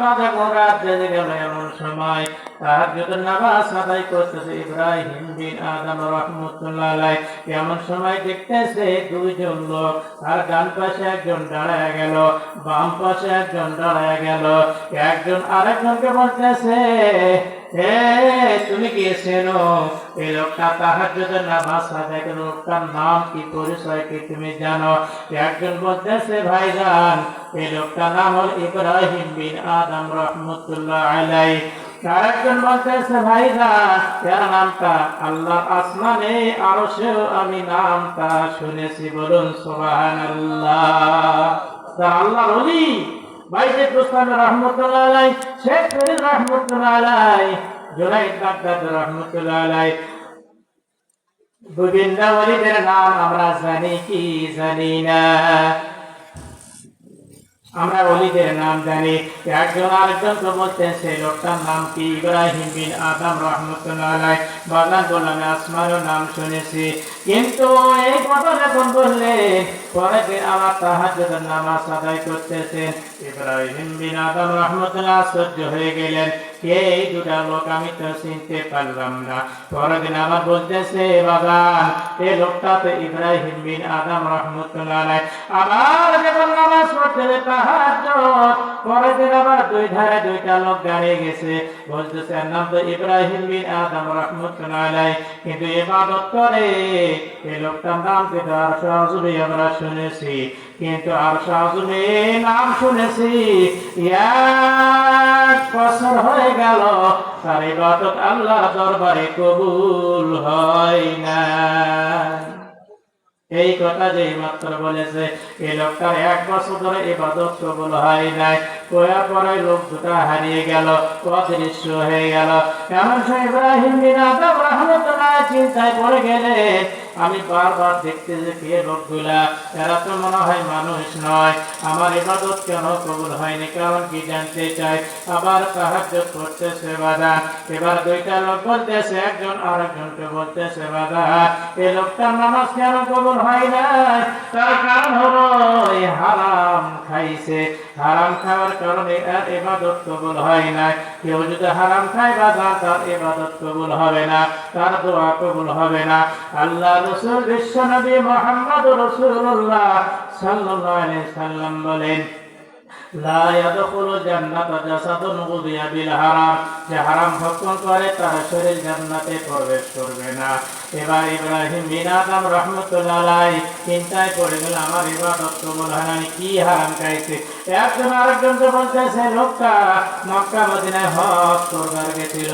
যখন রাত এমন সময়। দেখতেছে দুইজন লোক আর ডান পাশে একজন দাঁড়ায় গেল, বাম পাশে একজন দাঁড়ায় গেল। একজন আরেকজনকে বলতেছে এ, তুমি কি এই লোকটা তাহাজ্জুদের নামাজ আদায় করে, লোকটার নাম কি পরিচয় কি তুমি জানো? একজন বলতেছে, ভাইজান এই লোকটার নাম হল ইব্রাহিম বিন আদম রহমতুল্লাহ আলাই আরেকজন নামটা আল্লাহ আসমানে আরও সেও আমি নামটা শুনেছি, বলুন সোবাহান আল্লাহ আল্লাহ রলি বাইরে প্রস্তান রহমতুল্লাহ আলাই শেখ ফরিদ রহমতুল্লাহ আলাই জোনাইদ বাগদাদ রহমতুল্লাহ আলাই বিভিন্ন ওলিদের নাম আমরা জানি কি জানি না। আমরা অলিদের নাম জানি। একজন আরেকজন তো বলতেন সেই লোকটার নাম কি? ইব্রাহিম বিন আদম রহমতুল্লাহ। বাগান বললাম আসমারও নাম শুনেছি। কিন্তু এই কথা যখন বললে পরের দিন আমার তাহাজ্জুদের নামাজ আদায় করতেছেন, ইব্রাহিম বিন আদম রহমতুল্লাহ আশ্চর্য হয়ে গেলেন। কে দুটা লোক আমি তো চিনতে পারলাম না। পরের দিন আবার বলতেছে বাগান এই লোকটা তো ইব্রাহিম বিন আদম রহমতুল্লাহ আবার যখন নামাজ পড়তে তাহাজ্জুদ পরের আবার দুই ধারে দুইটা লোক দাঁড়িয়ে গেছে। বলতেছে, নাম তো ইব্রাহিম বিন আদম রহমতুল্লাহ কিন্তু ইবাদত করে এই লোকটার নাম কিন্তু আর সহজুবি আমরা শুনেছি? কিন্তু আর সহজুবি নাম শুনেছি, এক বছর হয়ে গেল, তার ইবাদত আল্লাহ দরবারে কবুল হয় না এই কথা যে মাত্র বলেছে, এই লোকটা এক বছর ধরে ইবাদত কবুল হয় নাই। কোয়া পরে লোক দুটা হারিয়ে গেল অদৃশ্য হয়ে গেল। এমন ইব্রাহিম চিন্তায় পড়ে গেলে আমি বারবার দেখতে যে কে লোকগুলা? এরা তো মনে হয় মানুষ নয়। আমার ইবাদত কেন কবুল হয়নি? কারণ কি জানতে চাই? আবার সাহায্য করতেছে বাধা। এবার দুইটা লোক বলতেছে, একজন আরেকজনকে বলতেছে বাধা। এই লোকটার নামাজ কেন কবুল হয় না তার কারণ হলো হারাম খাইছে। হারাম খাওয়ার কারণে আর ইবাদত কবুল হয় না। কেউ যদি হারাম খায় বা না তার ইবাদত কবুল হবে না, তার দোয়া কবুল হবে না। আল্লাহ রসুল বিশ্ব নবী মোহাম্মদ রসুল্লাহ সাল্লাহ সাল্লাম বলেন লা ইয়াদখুলু জাসাদুন বিল হারাম। যে হারাম ভক্ষণ করে তার শরীর জান্নাতে প্রবেশ করবে না। এবার ইব্রাহিম বিন আদম আলাই চিন্তায় পড়ে গেল আমার ইবাদত কবুল হয় না, আমি কি হারাম খাইছে? একজন বলতেছে লোকটা মক্কা মদিনায় হজ করবার গেছিল।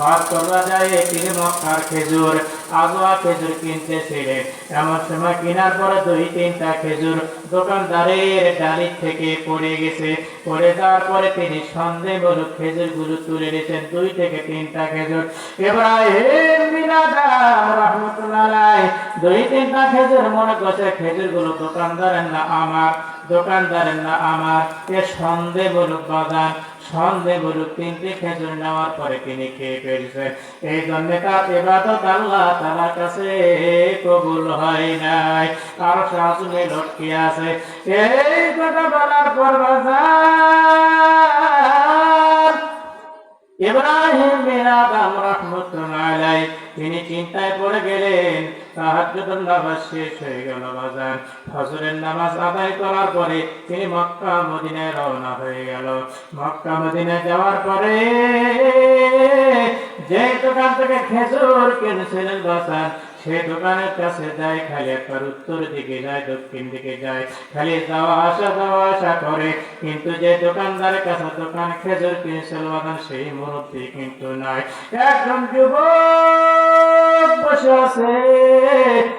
হজ যায় তিনি মক্কার খেজুর। আগুয়া খেজুর কিনতেছিলেন এমন সময় কেনার পরে দুই তিনটা খেজুর দোকানদারের ডালি থেকে পড়ে গেছে। পড়ে যাওয়ার পরে তিনি সন্দেহমূলক খেজুরগুলো তুলে নিয়েছেন দুই থেকে তিনটা খেজুর। রহমতুল্লাহ। দুই তিনটা খেজুর মনে করছে খেজুরগুলো দোকানদারের না আমার, দোকানদারের না আমার। এ সন্দেহমূলক বাগান সন্দেহমূলক তিনটি খেজুর নেওয়ার পরে তিনি খেয়ে ফেলছেন। এই জন্য তার এবাদত আল্লাহ তার কাছে কবুল হয় নাই। আর শাসনে লটকে আছে। এই কথা বলার পর ইব্রাহিম বিন আদম রাহমাতুল্লাহ আলাই তিনি চিন্তায় পড়ে গেলেন শেষ হয়ে গেল বাজার। ফজরের নামাজ আদায় করার পরে তিনি মক্কা মদিনায় রওনা হয়ে গেল। মক্কা মদিনায় যাওয়ার পরে যে দোকান থেকে খেজুর কিনেছিলেন বাজার সে দোকানের কাছে যায়, খালি একবার উত্তর দিকে যায়, দক্ষিণ দিকে যায়। খালি যাওয়া, আসা যাওয়া, আসা করে। কিন্তু যে দোকানদারের কাছে দোকান, খেজুর কিনেছিল বাগান সেই মুহূর্তে কিন্তু নাই। একজন যুবক বসে আছে,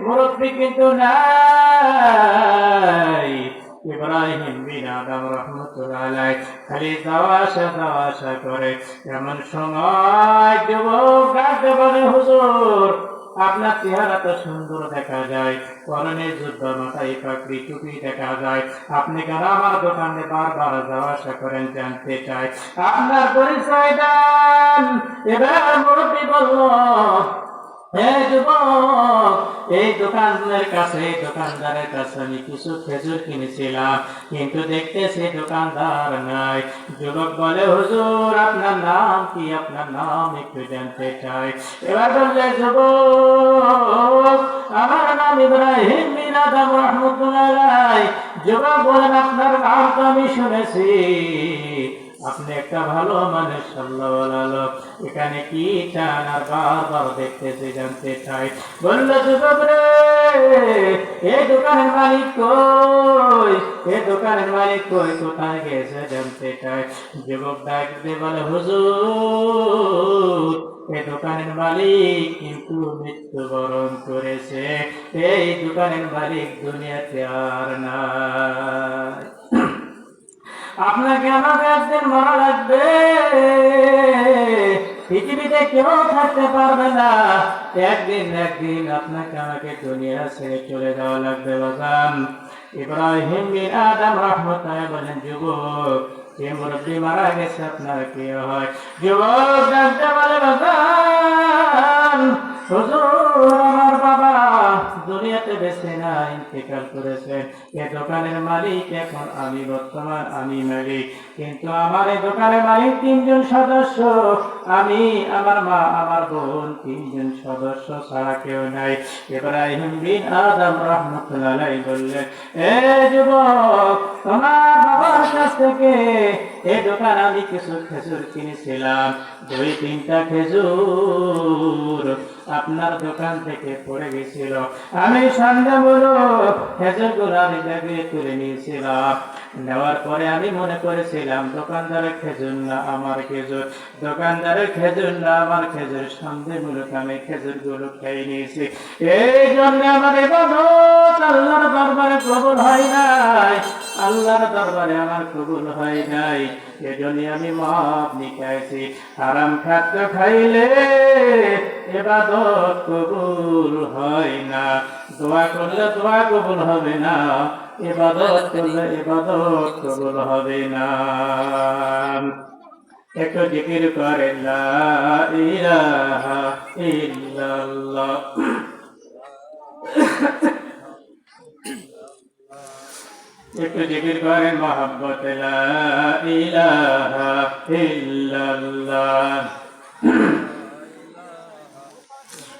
মুরব্বী কিন্তু নাই। ইব্রাহিম বিন আদম রহমতুল্লাহ খালি যাওয়া, আসা যাওয়া, আসা করে। এমন সময় যুবক বলে, হুজুর আপনার চেহারা তো সুন্দর দেখা যায়। করণের যুদ্ধ মাথায় পাকড়ি টুপি দেখা যায়। আপনি কেন আমার দোকানে বারবার যাওয়া আসা করেন জানতে চাই? আপনার পরিচয় দেন। এবার মুরব্বী বলল এই দোকানের কাছে, এই দোকানদারের কাছে আমি কিছু খেজুর কিনেছিলাম, কিন্তু দেখতেছি দোকানদার নাই। যুবক বলে, হুজুর, আপনার নাম কি? আপনার নাম একটু জানতে চাই। এবার বললে, যুবক, আমার নাম ইব্রাহিম বিন আদম রহমতুল্লাহ যুবক বলেন, আপনার নাম তো আমি শুনেছি। আপনি একটা ভালো মানুষ সাল্লাহ লোক এখানে কি চান? আর বারবার দেখতেছি জানতে চাই। বলল, যুবক রে এই দোকানের মালিক কই? এই দোকানের মালিক কই? কোথায় গেছে জানতে চাই? যুবক ডাক দিয়ে বলে, হুজুর এই দোকানের মালিক কিন্তু মৃত্যুবরণ করেছে। এই দোকানের মালিক দুনিয়াতে আর নাই। আপনাকে আমাকে একদিন মরা লাগবে। পৃথিবীতে কেউ থাকতে পারবে না। একদিন একদিন আপনাকে আমাকে দুনিয়া ছেড়ে চলে যাওয়া লাগবে, বাজান। ইব্রাহিম বিন আদম রহমতায় বলেন, যুবক মারা গেছে, আপনার হয়? যুবক হুজুর, আমার বাবা দুনিয়াতে বেঁচে নাই, ইন্তেকাল করেছেন। এ দোকানের মালিক এখন আমি বর্তমান, আমি মালিক। কিন্তু আমার এই দোকানের মালিক তিনজন সদস্য। আমি, আমার মা, আমার বোন তিনজন সদস্য ছাড়া কেউ নাই। ইব্রাহিম বিন আদম রহমতুল্লাহ বললেন, এ যুবক, তোমার বাবার কাছ থেকে এই দোকান আমি কিছু খেজুর কিনেছিলাম। দুই, তিনটা খেজুর আপনার দোকান থেকে পড়ে গেছিল। আমি সন্ধ্যামূলক খেজুরগুলো আমি ব্যাগে তুলে নিয়েছিলাম। নেওয়ার পরে আমি মনে করেছিলাম, দোকানদারের খেজুর না, আমার খেজুর। দোকানদারের খেজুর না, আমার খেজুর সন্দেহমূলক আমি খেজুরগুলো খেয়ে নিয়েছি। এই জন্য আমার এবাদত আল্লাহর দরবারে কবুল হয় নাই। আল্লাহর দরবারে আমার কবুল হয় নাই। এজন্য আমি মাপ নিকাইছি হারাম খাদ্য খাইলে এবাদত কবুল হয় না। দোয়া করলে দোয়া কবুল হবে না। এবাদত করলে এবাদত কবুল হবে না। একটু জিকির করে লা ইলাহা ইল্লাল্লাহ। একটু জিকির করেন মহাব্বত লা ইলাহা ইল্লাল্লাহ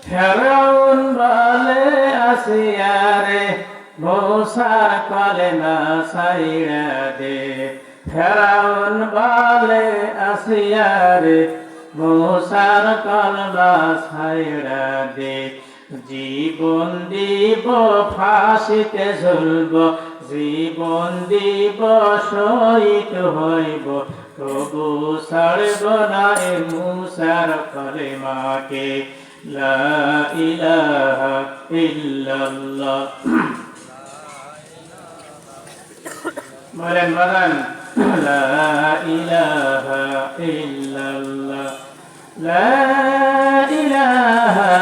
ফেরাউন বলে আসিয়ারে মৌসার কলে না সাইড়া দে। ফেরাউন বলে আসিয়ারে মৌসার কলবা সাইড়া দে। জীবন দিব, ফাঁসিতে ঝুলব। জীবন দিব, শহীদ হইব। তবু ছাড়ব না এ মুসার কলে মাকে লা ইলাহা ইল্লাল্লাহ। বলেন বলেন লা ইলাহা ইল্লাল্লাহ লা ইলাহা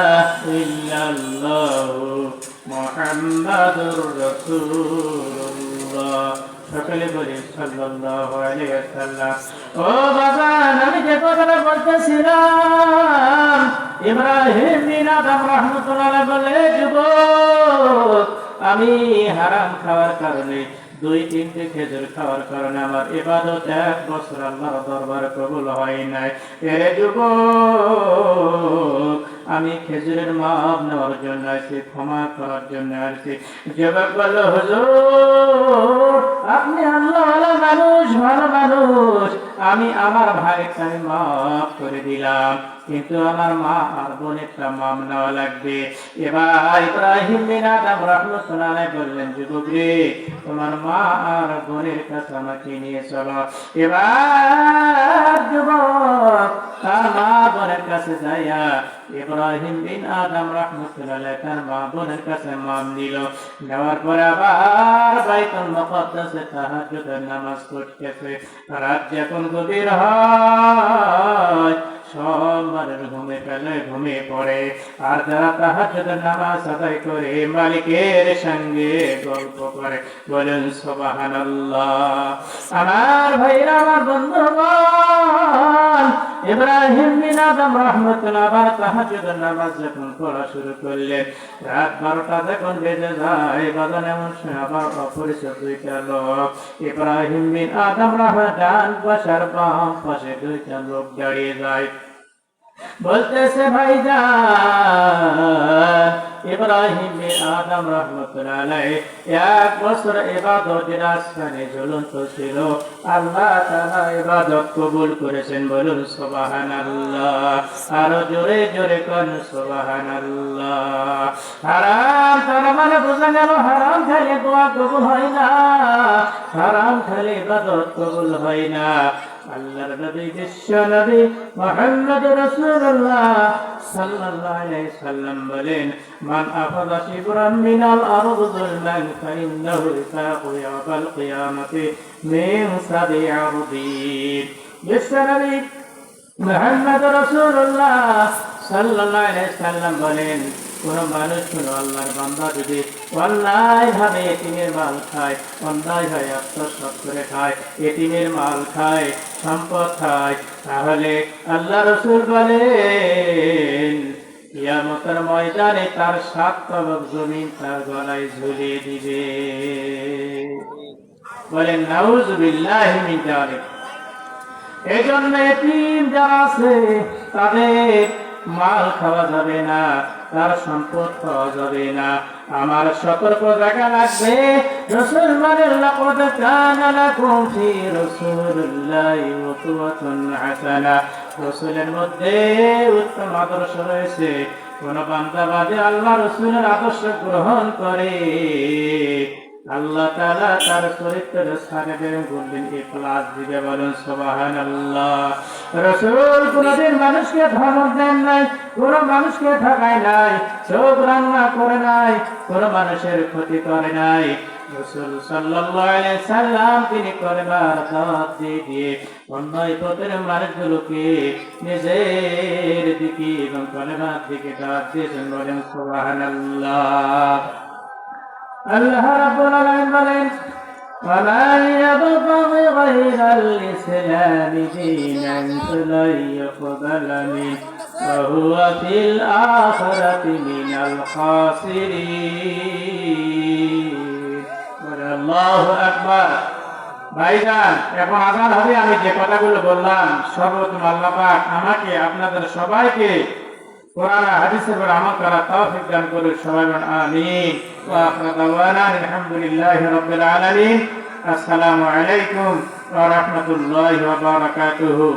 ইল্লাল্লাহ মুহাম্মাদুর রাসূলুল্লাহ সকলে বলি সাল্লাল্লাহু আলাইহি ওয়াসাল্লাম। ও বাবা, আমি যে কথাটা বলতেছিলাম, ইব্রাহিম বিন আদম রাহমাতুল্লাহ বলে, যুবক, আমি হারাম খাওয়ার কারণে দুই তিনটে খেজুর খাওয়ার কারণে আমার ইবাদত এক বছর আল্লাহর দরবার কবুল হয় নাই। এ যুবক আমি খেজুরের মাপ নেওয়ার জন্য আসছি ক্ষমা করার জন্য আসছি যুবক বলল হুজুর, আপনি আল্লাহ ভালো মানুষ ভালো মানুষ। আমি আমার ভাইকে আমি মাফ করে দিলাম, কিন্তু আমার মা আর বোনেরটা মাম নেওয়া লাগবে। এবার ইব্রাহিম বিন আদম রহমতুল্লাহ বললেন যুবক রে তোমার মা আর বোনের কাছে আমাকে নিয়ে চলো। এবার যুবক তার মা বোনের কাছে যাইয়া ইব্রাহিম বিন আদম রহমতুল্লাহ তার মা বোনের কাছে মাম নিল নেওয়ার পরে আবার বাইতুল মুকদ্দাসে তাহাজ্জুদের নামাজ পড়তেছে। রাত যখন গভীর হয় ঘুমে পেলে ঘুমিয়ে পড়ে। আর যারা তাহাজ্জুদের নামাজ আদায় করে, মালিকের সঙ্গে গল্প করে। বলেন, সুবহানাল্লাহ। আমার ভাইরা আমার বন্ধুগণ ইব্রাহিম বিন আদম রহমতুল্লাহ আবার তাহাজ্জুদের নামাজ যখন পড়া শুরু করলে রাত বারোটা যখন বেজে যায় বাদন এমন আবার অপরিচিত দুইটা লোক, ইব্রাহিম বিন আদম রহমান ডান পাশার বাম পাশে দুইটা লোক দাঁড়িয়ে যায়। বলতেছে ভাই আদম রহমতুল্লাহ, এক বছর ইবাদতের আসমানে জ্বলন্ত ছিল। আল্লাহ তাআলা ইবাদত কবুল করেছেন, বলুন সুবহানাল্লাহ। আরও জোরে জোরে কোন সুবহানাল্লাহ। হারাম বোঝা গেল হারাম খেলে দোয়া কবুল হয় না। হারাম খেলে ইবাদত কবুল হয় না। আল্লাহর নবী, বিশ্ব নবী মুহাম্মদ রাসূলুল্লাহ সাল্লাল্লাহু আলাইহি সাল্লাম বলেন, মান আখাযা শিবরান মিনাল আরদ যুলমান ফাইন্নাহু ইসাকু ইয়াউমাল কিয়ামাতি মিন সাদি আরদিন। বিশ্ব নবী মুহাম্মদ রাসূলুল্লাহ সাল্লাল্লাহু আলাইহি সাল্লাম বলেন কোন মানুষ কোন আল্লাহর বান্দা যদি অন্যায় ভাবে এটিমের মাল খায়, অন্যায় হয় আত্মসাৎ করে খায় এটিমের মাল খায়, সম্পদ খায়, তাহলে আল্লাহ রসুল বলেন ইয়ামতের ময়দানে তার সাত তবক জমিন তার গলায় ঝুলিয়ে দিবে। বলেন নাউজ বিল্লাহি মিন জালিক এই জন্য এতিম যারা আছে, তাদের মাল খাওয়া যাবে না। তার সম্পদ পাওয়া যাবে না। আমার সতর্ক দেখা লাগবে। রসুল মানের লাকদ কানা হাসানা। রসুলের মধ্যে উত্তম আদর্শ রয়েছে। কোন বান্দা বাদে আল্লাহ রসুলের আদর্শ গ্রহণ করে। আল্লাহ তাআলা তার চরিত্রের স্থানে বলেন রাসূল কোনদিন মানুষকে ধমক দেন নাই, কোন মানুষকে ঠকায় নাই, চোখ রান্না করে নাই, কোন মানুষের ক্ষতি করে নাই। সাল্লাম তিনি কলেমার দাওয়াত দিয়ে দিয়ে অন্যায় পথের মানুষগুলোকে নিজের দিকে এবং কলেমার দিকে দাওয়াত দিয়েছেন বলেন আল্লাহ রাব্বুল আলামিন বলেন ومن يبتغي غير الإسلام دينا فلن يقبل منه وهو في الآخرة من الخاسرين الله أكبر ভাইজান এখন আজান হবে আমি যে কথাগুলো বললাম সর্বপ্রথম আল্লাহ পাক আমাকে আপনাদের সবাইকে কোরআন হাদিসের উপর আমল করা তৌফিক দান করুন সবাই বলুন আমিন ওয়া আখিরু দাওয়ানা আলহামদুলিল্লাহি রাব্বিল আলামিন আসসালামু আলাইকুম ওয়া রাহমাতুল্লাহি ওয়া বারাকাতুহু